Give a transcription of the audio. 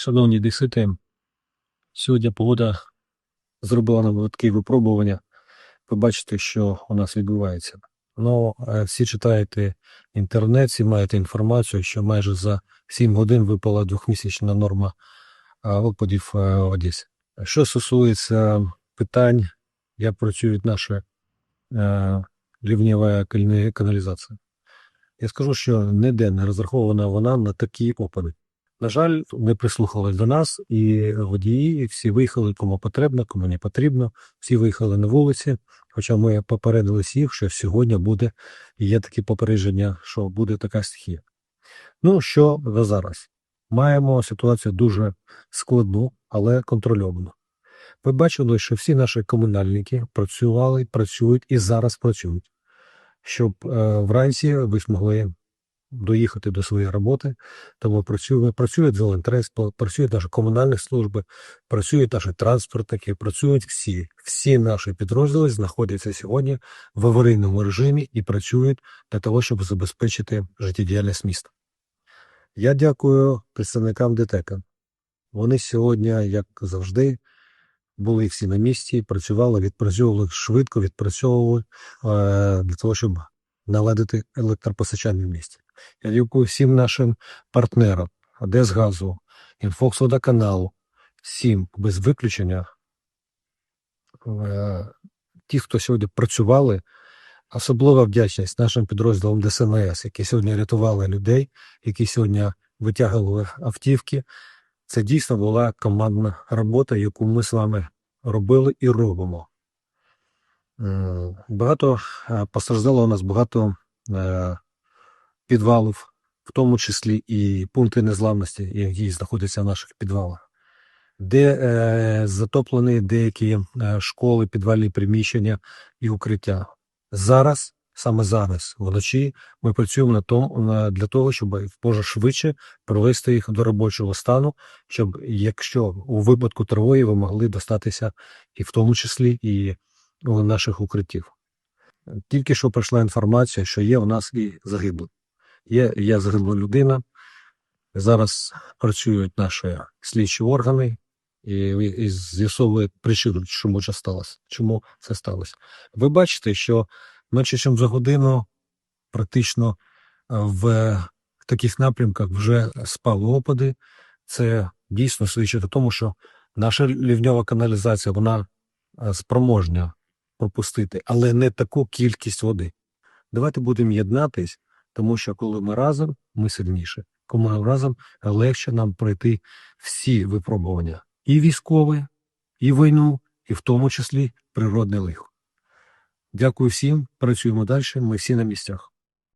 Шановні десити, сьогодні погода зробила нам таке випробування. Ви що у нас відбувається. Ну, е, всі читаєте інтернет, всі маєте інформацію, що майже за 7 годин випала двохмісячна норма е, опадів е, в Одесі. Що стосується питань, як працює наша е, рівнєва каналізація. Я скажу, що ніде не розрахована вона на такі опади. На жаль, не прислухались до нас, і водії всі виїхали кому потрібно, кому не потрібно. Всі виїхали на вулиці. Хоча ми попередили всіх, що сьогодні буде, є такі попередження, що буде така стихія. Ну, що за зараз? Маємо ситуацію дуже складну, але контрольовану. Ви бачили, що всі наші комунальники працювали, працюють і зараз працюють, щоб е, вранці ви змогли доїхати до своєї роботи. Тому працює, працює Зелентрес, працюють наші комунальні служби, працюють наші транспортники, працюють всі. Всі наші підрозділи знаходяться сьогодні в аварійному режимі і працюють для того, щоб забезпечити життєдіяльність міста. Я дякую представникам ДТЕКа. Вони сьогодні, як завжди, були всі на місці, працювали, відпрацьовували швидко, відпрацьовували е, для того, щоб наладити електропостачання в місті. Я дякую всім нашим партнерам Одесгазу, Інфоксводоканалу, всім без виключення. Е, Ті, хто сьогодні працювали, особлива вдячність нашим підрозділам ДСНС, які сьогодні рятували людей, які сьогодні витягували автівки. Це дійсно була командна робота, яку ми з вами робили і робимо. Багато е, постраждало у нас багато е, підвалів, в тому числі і пункти незламності, які знаходяться в наших підвалах, де е, затоплені деякі е, школи, підвальні приміщення і укриття. Зараз, саме зараз, вночі, ми працюємо на тому, для того, щоб швидше привести їх до робочого стану, щоб якщо у випадку тривоги ви могли достатися і в тому числі і наших укриттів. Тільки що прийшла інформація, що є у нас і загиблі. Є, є загибла людина. Зараз працюють наші слідчі органи і, і з'ясовують причину, чому це сталося. Чому це сталося. Ви бачите, що менше, ніж за годину практично е, в таких напрямках вже спали опади. Це дійсно свідчить о тому, що наша лівньова каналізація вона е, спроможна пропустити, але не таку кількість води. Давайте будемо єднатись, тому що коли ми разом, ми сильніше. Коли ми разом легше нам пройти всі випробування. І військове, і війну, і в тому числі природне лихо. Дякую всім. Працюємо далі. Ми всі на місцях.